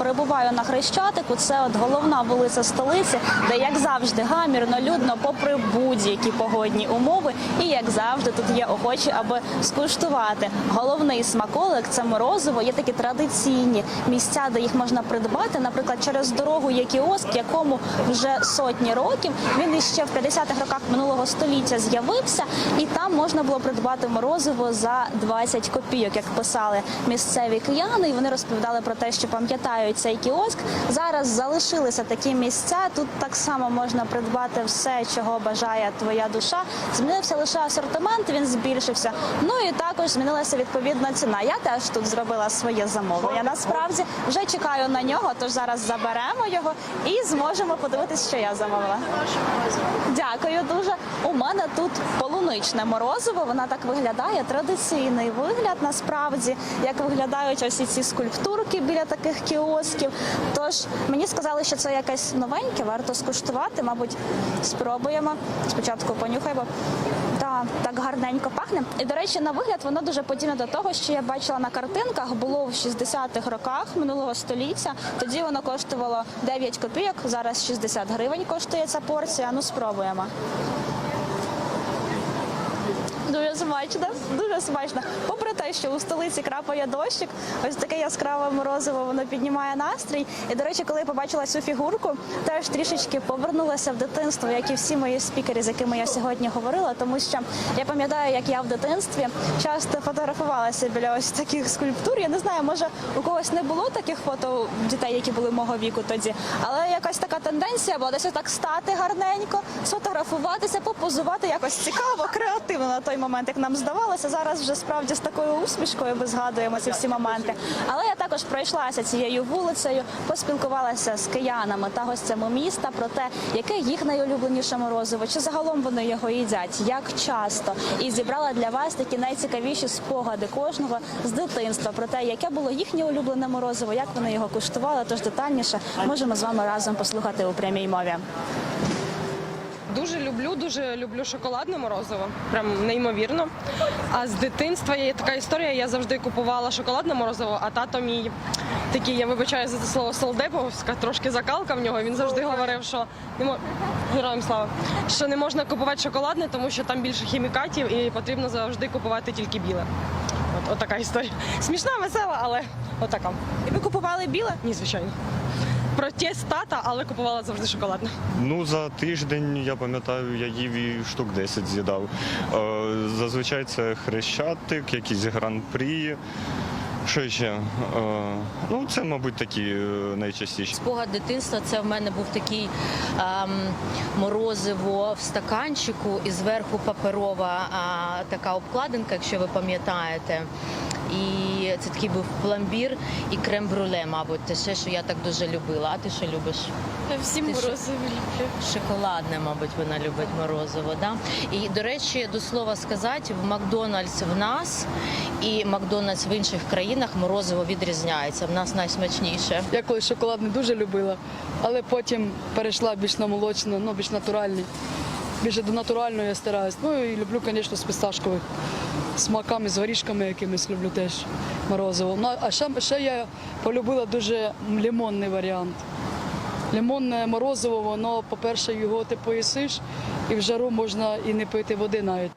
Перебуваю на Хрещатику. Це от головна вулиця столиці, де як завжди гамірно, людно, попри будь-які погодні умови, і як завжди тут є охочі, аби скуштувати. Головний смаколик це морозиво. Є такі традиційні місця, де їх можна придбати. Наприклад, через дорогу є кіоск, якому вже сотні років. Він іще в 50-х роках минулого століття з'явився, і там можна було придбати морозиво за 20 копійок, як писали місцеві кияни. І вони розповідали про те, що пам'ятають цей кіоск. Зараз залишилися такі місця. Тут так само можна придбати все, чого бажає твоя душа. Змінився лише асортимент, він збільшився. Ну і також змінилася відповідна ціна. Я теж тут зробила своє замовлення. Насправді вже чекаю на нього, тож зараз заберемо його і зможемо подивитися, що я замовила. Дякую дуже. Мене тут полуничне морозиво. Вона так виглядає. Традиційний вигляд насправді, як виглядають ось ці скульптурки біля таких кіосків. Тож мені сказали, що це якесь новеньке, варто скуштувати. Мабуть, спробуємо. Спочатку понюхаємо. Та так гарненько пахне. І до речі, на вигляд воно дуже подібне до того, що я бачила на картинках. Було в 60-х роках минулого століття. Тоді воно коштувало 9 копійок. Зараз 60 гривень коштує ця порція. Ну спробуємо. Дуже смачно, дуже смачно. Попри те, що у столиці крапає дощик, ось таке яскраве морозиво, воно піднімає настрій. І до речі, коли я побачила цю фігурку, теж трішечки повернулася в дитинство, як і всі мої спікери, з якими я сьогодні говорила, тому що я пам'ятаю, як я в дитинстві часто фотографувалася біля ось таких скульптур. Я не знаю, може у когось не було таких фото дітей, які були мого віку тоді, але якась така тенденція була десь так стати гарненько, сфотографуватися, попозувати якось цікаво, креативно на той момент, як нам здавалося. Зараз вже справді з такою усмішкою ми згадуємо ці всі моменти. Але я також пройшлася цією вулицею, поспілкувалася з киянами та гостями міста про те, яке їх найулюбленіше морозиво, чи загалом вони його їдять, як часто, і зібрала для вас такі найцікавіші спогади кожного з дитинства про те, яке було їхнє улюблене морозиво, як вони його куштували. Тож детальніше можемо з вами разом послухати у прямій мові. Дуже люблю, дуже люблю шоколадне морозиво, прям неймовірно. А з дитинства є така історія. Я завжди купувала шоколадне морозиво, а тато мій такий, я вибачаю за це слово солдеповська, трошки закалка в нього. Він завжди говорив, що не мо... героям слава, що не можна купувати шоколадне, тому що там більше хімікатів і потрібно завжди купувати тільки біле. От, от така історія. Смішна, весела, але отака. І ви купували біле? Ні, звичайно. Протест тата, але купувала завжди шоколадне. Ну, за тиждень, я пам'ятаю, я їв і штук 10 з'їдав. Е, Зазвичай це хрещатик, якісь гран-прі. Що ще? Е, Ну, це, мабуть, такі е, найчастіші. Спогад дитинства це в мене був такий ем, морозиво в стаканчику і зверху паперова а, така обкладинка, якщо ви пам'ятаєте. І це такий був пломбір і крем-бруле, мабуть, те ще, що я так дуже любила. А ти що любиш? Всі Ти що? морозиво люблю. Шоколадне, мабуть, вона любить морозиво. Да? І, до речі, до слова сказати, в Макдональдс в нас і Макдональдс в інших країнах морозиво відрізняється. В нас найсмачніше. Я колись шоколад не дуже любила, але потім перейшла більш на молочну, ну більш натуральний. Більше до натурального я стараюсь. Ну і люблю, звісно, з пісташкових смаками, з горішками якимись люблю теж морозиво. Ну, а ще, ще я полюбила дуже лимонний варіант. Лимонне морозиво, воно, по-перше, його ти поїсиш, і в жару можна і не пити води навіть.